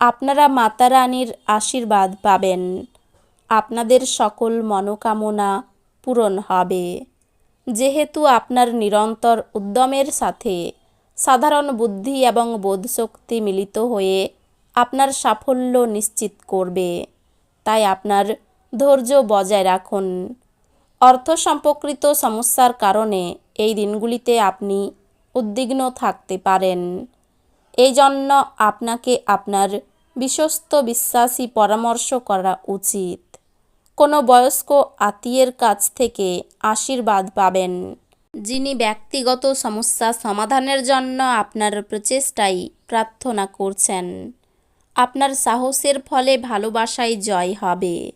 আপনারা মাতা রানীর আশীর্বাদ পাবেন। আপনাদের সকল মনোকামনা পূরণ হবে। যেহেতু আপনার নিরন্তর উদ্যমের সাথে সাধারণ বুদ্ধি এবং বোধশক্তি মিলিত হয়ে আপনার সাফল্য নিশ্চিত করবে, তাই আপনার ধৈর্য বজায় রাখুন। অর্থ সম্পর্কিত সমস্যার কারণে এই দিনগুলিতে আপনি উদ্বিগ্ন থাকতে পারেন। এই জন্য আপনাকে আপনার বিশ্বস্ত বিশ্বাসী পরামর্শ করা উচিত। কোনো বয়স্ক আত্মীয়ের কাছ থেকে আশীর্বাদ পাবেন। যিনি ব্যক্তিগত সমস্যা সমাধানের জন্য আপনার প্রচেষ্টাই প্রার্থনা করছেন, আপনার সাহসের ফলে ভালোবাসায় জয় হবে।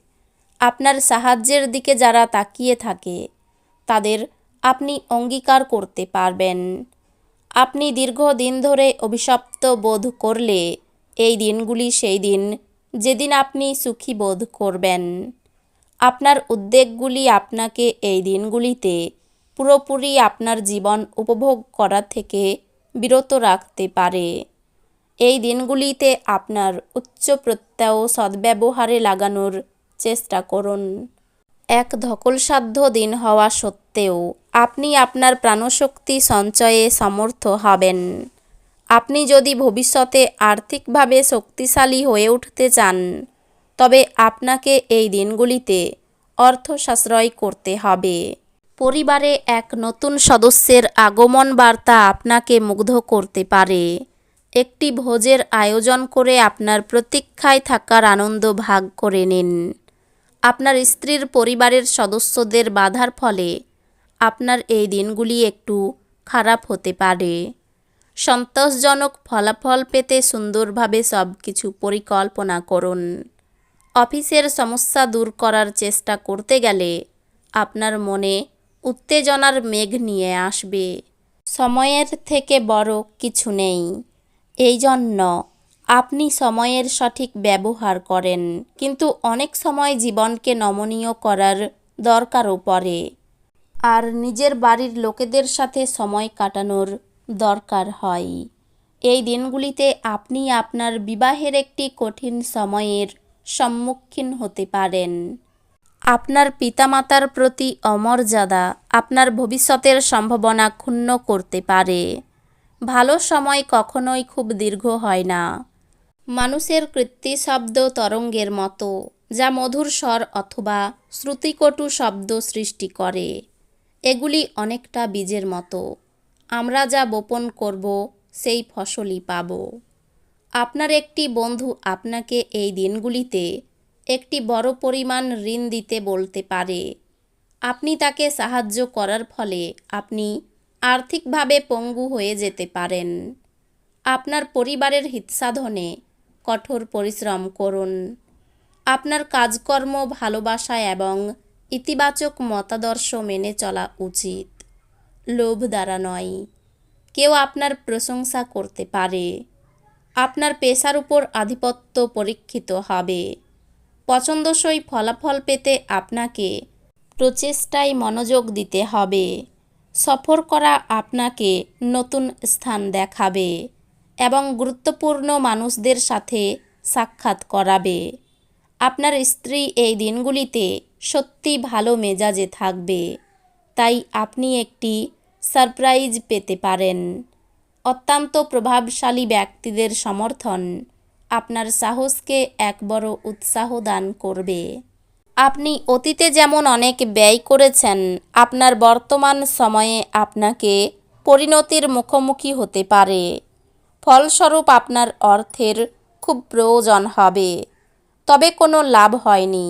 আপনার সাহায্যের দিকে যারা তাকিয়ে থাকে, তাদের আপনি অঙ্গীকার করতে পারবেন। আপনি দীর্ঘদিন ধরে অভিশপ্ত বোধ করলে এই দিনগুলি সেই দিন যেদিন আপনি সুখী বোধ করবেন। আপনার উদ্বেগগুলি আপনাকে এই দিনগুলিতে পুরোপুরি আপনার জীবন উপভোগ করা থেকে বিরত রাখতে পারে। এই দিনগুলিতে আপনার উচ্চ প্রত্যয় সদ্ব্যবহারে লাগানোর চেষ্টা করুন। এক ধকলসাধ্য দিন হওয়া সত্ত্বেও আপনি আপনার প্রাণশক্তি সঞ্চয়ে সমর্থ হবেন। আপনি যদি ভবিষ্যতে আর্থিকভাবে শক্তিশালী হয়ে উঠতে চান, তবে আপনাকে এই দিনগুলিতে অর্থ সাশ্রয় করতে হবে। পরিবারে এক নতুন সদস্যের আগমন বার্তা আপনাকে মুগ্ধ করতে পারে। একটি ভোজের আয়োজন করে আপনার প্রতীক্ষায় থাকার আনন্দ ভাগ করে নিন। আপনার স্ত্রীর পরিবারের সদস্যদের বাধার ফলে আপনার এই দিনগুলি একটু খারাপ হতে পারে। সন্তোষজনক ফলাফল পেতে সুন্দরভাবে সব কিছু পরিকল্পনা করুন। অফিসের সমস্যা দূর করার চেষ্টা করতে গেলে আপনার মনে উত্তেজনার মেঘ নিয়ে আসবে। সময়ের থেকে বড় কিছু নেই। এই জন্য আপনি সময়ের সঠিক ব্যবহার করেন, কিন্তু অনেক সময় জীবনকে নমনীয় করার দরকারও পড়ে। আর নিজের বাড়ির লোকেদের সাথে সময় কাটানোর দরকার হয়। এই দিনগুলিতে আপনি আপনার বিবাহের একটি কঠিন সময়ের সম্মুখীন হতে পারেন। আপনার পিতামাতার প্রতি অমর্যাদা আপনার ভবিষ্যতের সম্ভাবনা ক্ষুণ্ণ করতে পারে। ভালো সময় কখনোই খুব দীর্ঘ হয় না। মানুষের কৃত্তি শব্দ তরঙ্গের মতো, যা মধুর স্বর অথবা শ্রুতিকটু শব্দ সৃষ্টি করে। এগুলি অনেকটা বীজের মতো। আমরা যা বপন করব, সেই ফসলই পাব। আপনার একটি বন্ধু আপনাকে এই দিনগুলিতে একটি বড় পরিমাণ ঋণ দিতে বলতে পারে। আপনি তাকে সাহায্য করার ফলে আপনি আর্থিকভাবে পঙ্গু হয়ে যেতে পারেন। আপনার পরিবারের হিতসাধনে কঠোর পরিশ্রম করুন। আপনার কাজকর্ম, ভালোবাসা এবং ইতিবাচক মতাদর্শ মেনে চলা উচিত। লোভ দ্বারা নয়। কেউ আপনার প্রশংসা করতে পারে। আপনার পেশার উপর আধিপত্য পরীক্ষিত হবে। পছন্দসই ফলাফল পেতে আপনাকে প্রচেষ্টায় মনোযোগ দিতে হবে। সফর করা আপনাকে নতুন স্থান দেখাবে এবং গুরুত্বপূর্ণ মানুষদের সাথে সাক্ষাৎ করাবে। আপনার স্ত্রী এই দিনগুলিতে সত্যি ভালো মেজাজে থাকবে। তাই আপনি একটি সারপ্রাইজ পেতে পারেন। অত্যন্ত প্রভাবশালী ব্যক্তিদের সমর্থন। আপনার সাহসকে এক বড় উৎসাহ দান করবে। আপনি অতীতে যেমন অনেক ব্যয় করেছেন, আপনার বর্তমান সময়ে আপনাকে পরিণতির মুখোমুখি হতে পারে। ফলস্বরূপ আপনার অর্থের খুব প্রয়োজন হবে। তবে কোনো লাভ হয়নি।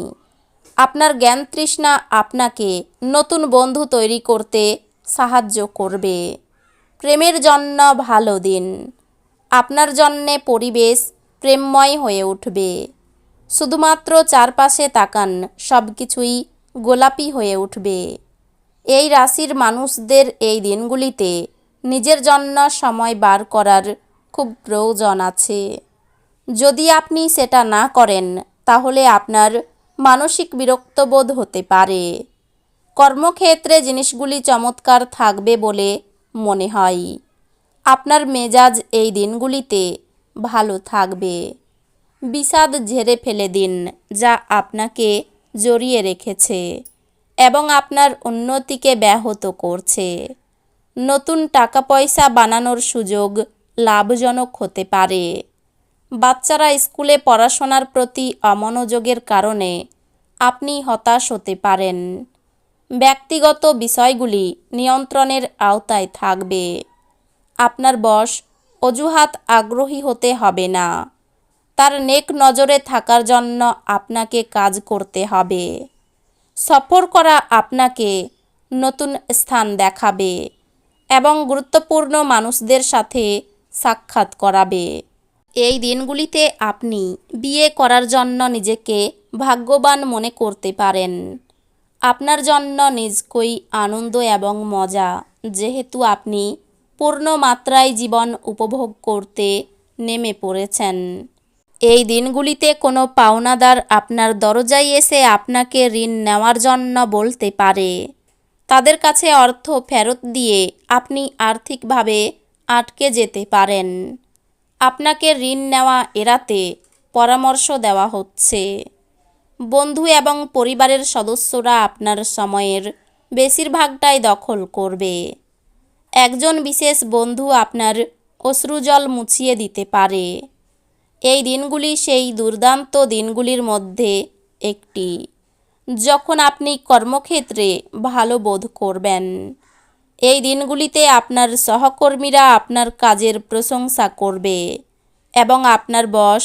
আপনার জ্ঞান তৃষ্ণা আপনাকে নতুন বন্ধু তৈরি করতে সাহায্য করবে। প্রেমের জন্য ভালো দিন। আপনার জন্যে পরিবেশ প্রেমময় হয়ে উঠবে। শুধুমাত্র চারপাশে তাকান সব কিছুই গোলাপি হয়ে উঠবে। এই রাশির মানুষদের এই দিনগুলিতে নিজের জন্য সময় বার করার খুব প্রয়োজন আছে। যদি আপনি সেটা না করেন, তাহলে আপনার মানসিক বিরক্তবোধ হতে পারে। কর্মক্ষেত্রে জিনিসগুলি চমৎকার থাকবে বলে মনে হয়। আপনার মেজাজ এই দিনগুলিতে ভালো থাকবে। বিষাদ ঝেড়ে ফেলে দিন যা আপনাকে জড়িয়ে রেখেছে এবং আপনার উন্নতিকে ব্যাহত করছে। নতুন টাকা পয়সা বানানোর সুযোগ লাভজনক হতে পারে। বাচ্চারা স্কুলে পড়াশোনার প্রতি অমনোযোগের কারণে আপনি হতাশ হতে পারেন। ব্যক্তিগত বিষয়গুলি নিয়ন্ত্রণের আওতায় থাকবে। আপনার বস অজুহাত আগ্রহী হতে হবে না। তার নেক নজরে থাকার জন্য আপনাকে কাজ করতে হবে। সফর করা আপনাকে নতুন স্থান দেখাবে এবং গুরুত্বপূর্ণ মানুষদের সাথে সাক্ষাৎ করাবে। এই দিনগুলিতে আপনি বিয়ে করার জন্য নিজেকে ভাগ্যবান মনে করতে পারেন। আপনার জন্য নিজকই আনন্দ এবং মজা। যেহেতু আপনি পূর্ণ মাত্রায় জীবন উপভোগ করতে নেমে পড়েছেন। এই দিনগুলিতে কোনো পাওনাদার আপনার দরজায় এসে আপনাকে ঋণ নেওয়ার জন্য বলতে পারে। তাদের কাছে অর্থ ফেরত দিয়ে আপনি আর্থিকভাবে আটকে যেতে পারেন। আপনাকে ঋণ নেওয়া এড়াতে পরামর্শ দেওয়া হচ্ছে। বন্ধু এবং পরিবারের সদস্যরা আপনার সময়ের বেশিরভাগটাই দখল করবে। একজন বিশেষ বন্ধু আপনার অশ্রুজল মুছিয়ে দিতে পারে। এই দিনগুলি সেই দুর্দান্ত দিনগুলির মধ্যে একটি, যখন আপনি কর্মক্ষেত্রে ভালো বোধ করবেন। এই দিনগুলিতে আপনার সহকর্মীরা আপনার কাজের প্রশংসা করবে এবং আপনার বস